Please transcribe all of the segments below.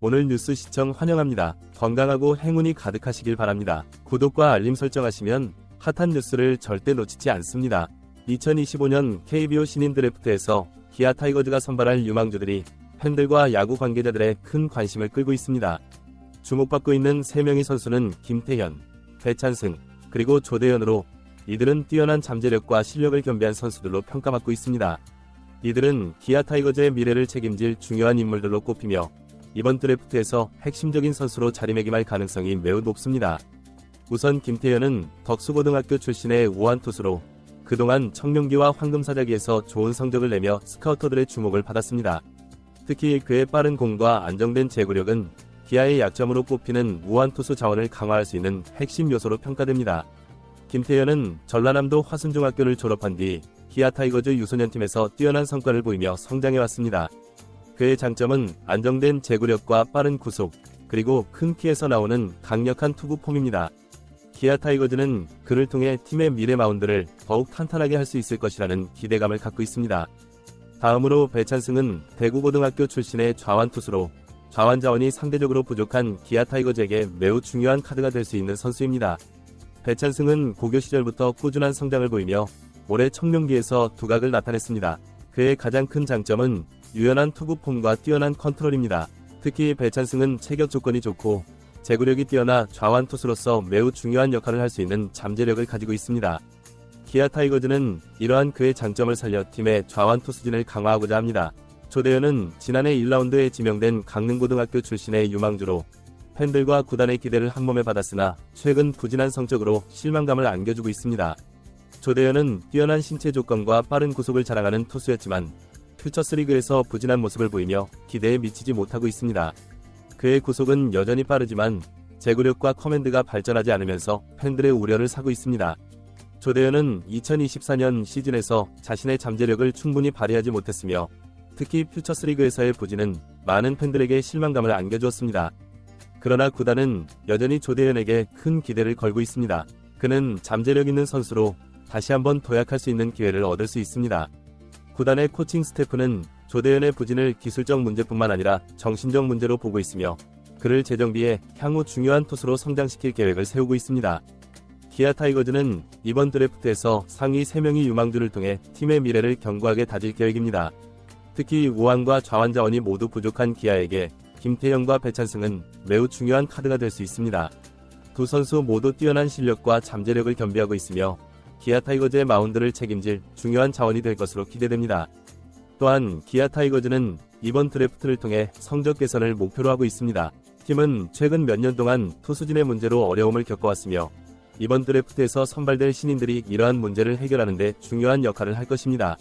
오늘 뉴스 시청 환영합니다. 건강하고 행운이 가득하시길 바랍니다. 구독과 알림 설정하시면 핫한 뉴스를 절대 놓치지 않습니다. 2025년 KBO 신인 드래프트에서 기아 타이거즈가 선발할 유망주들이 팬들과 야구 관계자들의 큰 관심을 끌고 있습니다. 주목받고 있는 3명의 선수는 김태현, 배찬승, 그리고 조대현으로 이들은 뛰어난 잠재력과 실력을 겸비한 선수들로 평가받고 있습니다. 이들은 기아 타이거즈의 미래를 책임질 중요한 인물들로 꼽히며 이번 드래프트에서 핵심적인 선수로 자리매김할 가능성이 매우 높습니다. 우선 김태현은 덕수고등학교 출신의 우한 투수로 그동안 청룡기와 황금사자기에서 좋은 성적을 내며 스카우터들의 주목을 받았습니다. 특히 그의 빠른 공과 안정된 제구력은 기아의 약점으로 꼽히는 우한 투수 자원을 강화할 수 있는 핵심 요소로 평가됩니다. 김태현은 전라남도 화순중학교를 졸업한 뒤 기아 타이거즈 유소년팀에서 뛰어난 성과를 보이며 성장해왔습니다. 그의 장점은 안정된 제구력과 빠른 구속, 그리고 큰 키에서 나오는 강력한 투구 폼입니다. 기아 타이거즈는 그를 통해 팀의 미래 마운드를 더욱 탄탄하게 할 수 있을 것이라는 기대감을 갖고 있습니다. 다음으로 배찬승은 대구고등학교 출신의 좌완 투수로 좌완 자원이 상대적으로 부족한 기아 타이거즈에게 매우 중요한 카드가 될 수 있는 선수입니다. 배찬승은 고교 시절부터 꾸준한 성장을 보이며 올해 청룡기에서 두각을 나타냈습니다. 그의 가장 큰 장점은 유연한 투구 폼과 뛰어난 컨트롤입니다. 특히 배찬승은 체격 조건이 좋고 제구력이 뛰어나 좌완 투수로서 매우 중요한 역할을 할 수 있는 잠재력을 가지고 있습니다. 기아 타이거즈는 이러한 그의 장점을 살려 팀의 좌완 투수진을 강화하고자 합니다. 조대현은 지난해 1라운드에 지명된 강릉고등학교 출신의 유망주로 팬들과 구단의 기대를 한몸에 받았으나 최근 부진한 성적으로 실망감을 안겨주고 있습니다. 조대현은 뛰어난 신체 조건과 빠른 구속을 자랑하는 투수였지만 퓨처스리그에서 부진한 모습을 보이며 기대에 미치지 못하고 있습니다. 그의 구속은 여전히 빠르지만 제구력과 커맨드가 발전하지 않으면서 팬들의 우려를 사고 있습니다. 조대현은 2024년 시즌에서 자신의 잠재력을 충분히 발휘하지 못했으며 특히 퓨처스리그에서의 부진은 많은 팬들에게 실망감을 안겨주었습니다. 그러나 구단은 여전히 조대현에게 큰 기대를 걸고 있습니다. 그는 잠재력 있는 선수로 다시 한번 도약할 수 있는 기회를 얻을 수 있습니다. 구단의 코칭 스태프는 조대현의 부진을 기술적 문제뿐만 아니라 정신적 문제로 보고 있으며 그를 재정비해 향후 중요한 투수로 성장시킬 계획을 세우고 있습니다. 기아 타이거즈는 이번 드래프트에서 상위 3명의 유망주를 통해 팀의 미래를 견고하게 다질 계획입니다. 특히 우완과 좌완 자원이 모두 부족한 기아에게 김태형과 배찬승은 매우 중요한 카드가 될 수 있습니다. 두 선수 모두 뛰어난 실력과 잠재력을 겸비하고 있으며 기아 타이거즈의 마운드를 책임질 중요한 자원이 될 것으로 기대됩니다. 또한 기아 타이거즈는 이번 드래프트를 통해 성적 개선을 목표로 하고 있습니다. 팀은 최근 몇 년 동안 투수진의 문제로 어려움을 겪어왔으며 이번 드래프트에서 선발될 신인들이 이러한 문제를 해결하는 데 중요한 역할을 할 것입니다.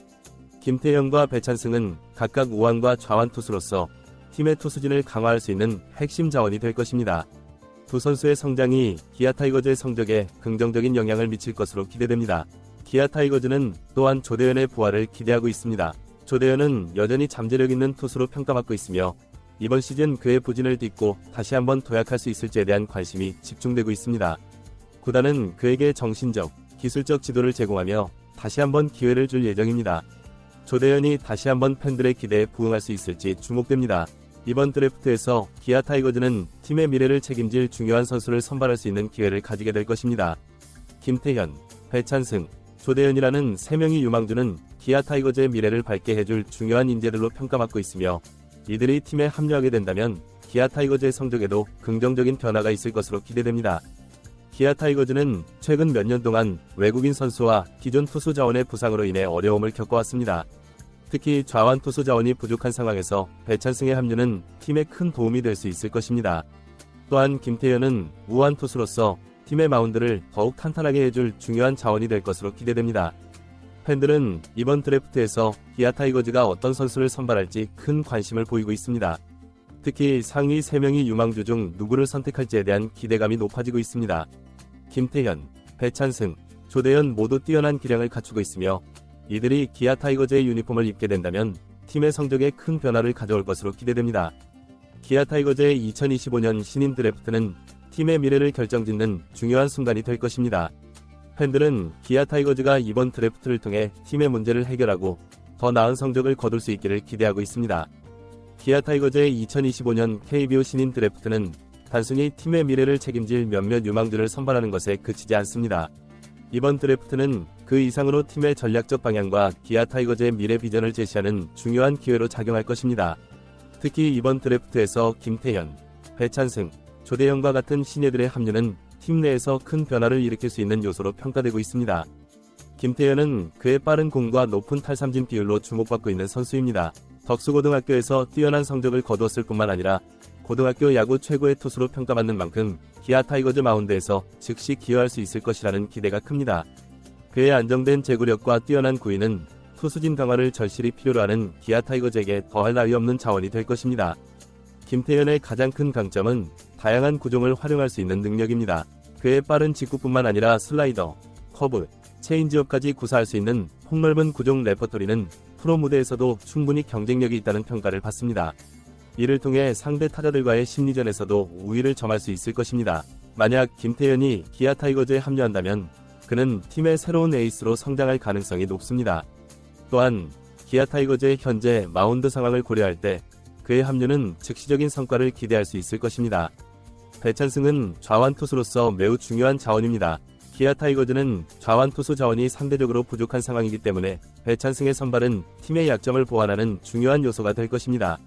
김태형과 배찬승은 각각 우완과 좌완 투수로서 팀의 투수진을 강화할 수 있는 핵심 자원이 될 것입니다. 두 선수의 성장이 기아 타이거즈의 성적에 긍정적인 영향을 미칠 것으로 기대됩니다. 기아 타이거즈는 또한 조대현의 부활을 기대하고 있습니다. 조대현은 여전히 잠재력 있는 투수로 평가받고 있으며 이번 시즌 그의 부진을 딛고 다시 한번 도약할 수 있을지에 대한 관심이 집중되고 있습니다. 구단은 그에게 정신적, 기술적 지도를 제공하며 다시 한번 기회를 줄 예정입니다. 조대현이 다시 한번 팬들의 기대에 부응할 수 있을지 주목됩니다. 이번 드래프트에서 기아 타이거즈는 팀의 미래를 책임질 중요한 선수를 선발할 수 있는 기회를 가지게 될 것입니다. 김태현, 배찬승, 조대현이라는 3명의 유망주는 기아 타이거즈의 미래를 밝게 해줄 중요한 인재들로 평가받고 있으며 이들이 팀에 합류하게 된다면 기아 타이거즈의 성적에도 긍정적인 변화가 있을 것으로 기대됩니다. 기아 타이거즈는 최근 몇 년 동안 외국인 선수와 기존 투수 자원의 부상으로 인해 어려움을 겪어왔습니다. 특히 좌완 투수 자원이 부족한 상황에서 배찬승의 합류는 팀에 큰 도움이 될 수 있을 것입니다. 또한 김태현은 우완 투수로서 팀의 마운드를 더욱 탄탄하게 해줄 중요한 자원이 될 것으로 기대됩니다. 팬들은 이번 드래프트에서 기아 타이거즈가 어떤 선수를 선발할지 큰 관심을 보이고 있습니다. 특히 상위 3명의 유망주 중 누구를 선택할지에 대한 기대감이 높아지고 있습니다. 김태현, 배찬승, 조대현 모두 뛰어난 기량을 갖추고 있으며 이들이 기아 타이거즈의 유니폼을 입게 된다면 팀의 성적에 큰 변화를 가져올 것으로 기대됩니다. 기아 타이거즈의 2025년 신인 드래프트는 팀의 미래를 결정짓는 중요한 순간이 될 것입니다. 팬들은 기아 타이거즈가 이번 드래프트를 통해 팀의 문제를 해결하고 더 나은 성적을 거둘 수 있기를 기대하고 있습니다. 기아 타이거즈의 2025년 KBO 신인 드래프트는 단순히 팀의 미래를 책임질 몇몇 유망주를 선발하는 것에 그치지 않습니다. 이번 드래프트는 그 이상으로 팀의 전략적 방향과 기아 타이거즈의 미래 비전을 제시하는 중요한 기회로 작용할 것입니다. 특히 이번 드래프트에서 김태현, 배찬승, 조대영과 같은 신예들의 합류는 팀 내에서 큰 변화를 일으킬 수 있는 요소로 평가되고 있습니다. 김태현은 그의 빠른 공과 높은 탈삼진 비율로 주목받고 있는 선수입니다. 덕수고등학교에서 뛰어난 성적을 거두었을 뿐만 아니라 고등학교 야구 최고의 투수로 평가받는 만큼 기아 타이거즈 마운드에서 즉시 기여할 수 있을 것이라는 기대가 큽니다. 그의 안정된 제구력과 뛰어난 구위는 투수진 강화를 절실히 필요로 하는 기아 타이거즈에게 더할 나위 없는 자원이 될 것입니다. 김태현의 가장 큰 강점은 다양한 구종을 활용할 수 있는 능력입니다. 그의 빠른 직구뿐만 아니라 슬라이더, 커브, 체인지업까지 구사할 수 있는 폭넓은 구종 레퍼토리는 프로 무대에서도 충분히 경쟁력이 있다는 평가를 받습니다. 이를 통해 상대 타자들과의 심리전에서도 우위를 점할 수 있을 것입니다. 만약 김태현이 기아 타이거즈에 합류한다면 그는 팀의 새로운 에이스로 성장할 가능성이 높습니다. 또한 기아 타이거즈의 현재 마운드 상황을 고려할 때 그의 합류는 즉시적인 성과를 기대할 수 있을 것입니다. 배찬승은 좌완 투수로서 매우 중요한 자원입니다. 기아 타이거즈는 좌완 투수 자원이 상대적으로 부족한 상황이기 때문에 배찬승의 선발은 팀의 약점을 보완하는 중요한 요소가 될 것입니다.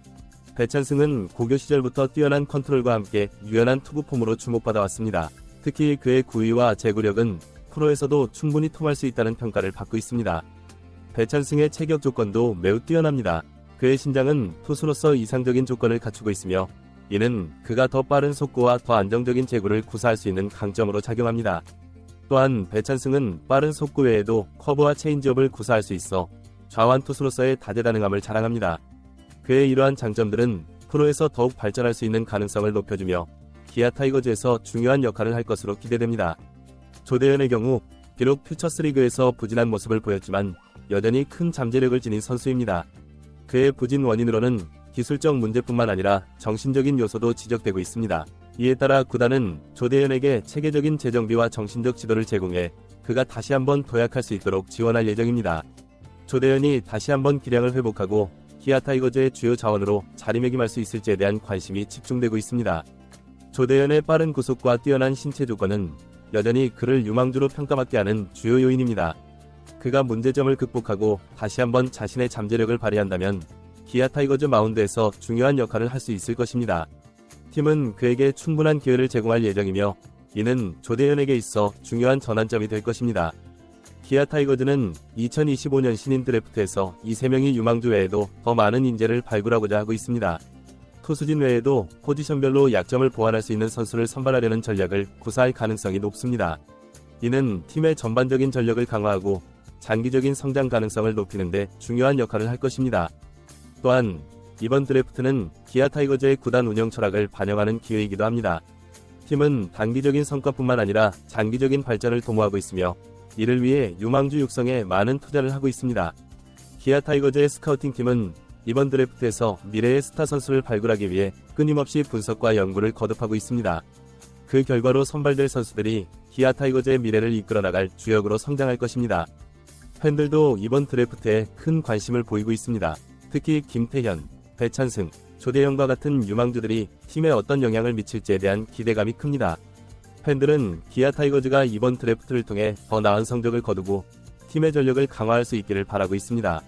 배찬승은 고교 시절부터 뛰어난 컨트롤과 함께 유연한 투구 폼으로 주목받아 왔습니다. 특히 그의 구위와 제구력은 프로에서도 충분히 통할 수 있다는 평가를 받고 있습니다. 배찬승의 체격 조건도 매우 뛰어납니다. 그의 신장은 투수로서 이상적인 조건을 갖추고 있으며 이는 그가 더 빠른 속구와 더 안정적인 제구를 구사할 수 있는 강점으로 작용합니다. 또한 배찬승은 빠른 속구 외에도 커브와 체인지업을 구사할 수 있어 좌완 투수로서의 다재다능함을 자랑합니다. 그의 이러한 장점들은 프로에서 더욱 발전할 수 있는 가능성을 높여주며 기아 타이거즈에서 중요한 역할을 할 것으로 기대됩니다. 조대현의 경우 비록 퓨처스리그에서 부진한 모습을 보였지만 여전히 큰 잠재력을 지닌 선수입니다. 그의 부진 원인으로는 기술적 문제뿐만 아니라 정신적인 요소도 지적되고 있습니다. 이에 따라 구단은 조대현에게 체계적인 재정비와 정신적 지도를 제공해 그가 다시 한번 도약할 수 있도록 지원할 예정입니다. 조대현이 다시 한번 기량을 회복하고 기아 타이거즈의 주요 자원으로 자리매김할 수 있을지에 대한 관심이 집중되고 있습니다. 조대현의 빠른 구속과 뛰어난 신체 조건은 여전히 그를 유망주로 평가받게 하는 주요 요인입니다. 그가 문제점을 극복하고 다시 한번 자신의 잠재력을 발휘한다면 기아 타이거즈 마운드에서 중요한 역할을 할 수 있을 것입니다. 팀은 그에게 충분한 기회를 제공할 예정이며 이는 조대현에게 있어 중요한 전환점이 될 것입니다. 기아 타이거즈는 2025년 신인 드래프트에서 이 3명이 유망주 외에도 더 많은 인재를 발굴하고자 하고 있습니다. 투수진 외에도 포지션별로 약점을 보완할 수 있는 선수를 선발하려는 전략을 구사할 가능성이 높습니다. 이는 팀의 전반적인 전력을 강화하고 장기적인 성장 가능성을 높이는 데 중요한 역할을 할 것입니다. 또한 이번 드래프트는 기아 타이거즈의 구단 운영 철학을 반영하는 기회이기도 합니다. 팀은 단기적인 성과뿐만 아니라 장기적인 발전을 도모하고 있으며 이를 위해 유망주 육성에 많은 투자를 하고 있습니다. 기아 타이거즈의 스카우팅 팀은 이번 드래프트에서 미래의 스타 선수를 발굴하기 위해 끊임없이 분석과 연구를 거듭하고 있습니다. 그 결과로 선발될 선수들이 기아 타이거즈의 미래를 이끌어 나갈 주역으로 성장할 것입니다. 팬들도 이번 드래프트에 큰 관심을 보이고 있습니다. 특히 김태현, 배찬승, 조대영과 같은 유망주들이 팀에 어떤 영향을 미칠지에 대한 기대감이 큽니다. 팬들은 기아 타이거즈가 이번 드래프트를 통해 더 나은 성적을 거두고 팀의 전력을 강화할 수 있기를 바라고 있습니다.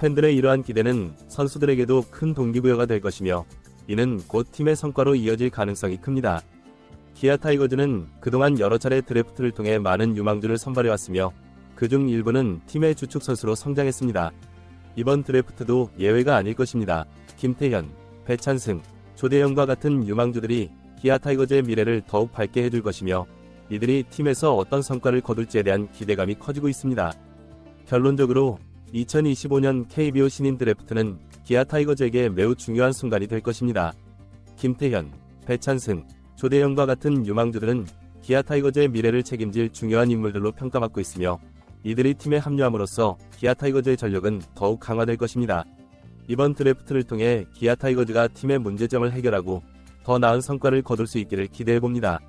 팬들의 이러한 기대는 선수들에게도 큰 동기부여가 될 것이며 이는 곧 팀의 성과로 이어질 가능성이 큽니다. 기아 타이거즈는 그동안 여러 차례 드래프트를 통해 많은 유망주를 선발해왔으며 그중 일부는 팀의 주축 선수로 성장했습니다. 이번 드래프트도 예외가 아닐 것입니다. 김태현, 배찬승, 조대영과 같은 유망주들이 기아 타이거즈의 미래를 더욱 밝게 해줄 것이며 이들이 팀에서 어떤 성과를 거둘지에 대한 기대감이 커지고 있습니다. 결론적으로 2025년 KBO 신인 드래프트는 기아 타이거즈에게 매우 중요한 순간이 될 것입니다. 김태현, 배찬승, 조대영과 같은 유망주들은 기아 타이거즈의 미래를 책임질 중요한 인물들로 평가받고 있으며 이들이 팀에 합류함으로써 기아 타이거즈의 전력은 더욱 강화될 것입니다. 이번 드래프트를 통해 기아 타이거즈가 팀의 문제점을 해결하고 더 나은 성과를 거둘 수 있기를 기대해 봅니다.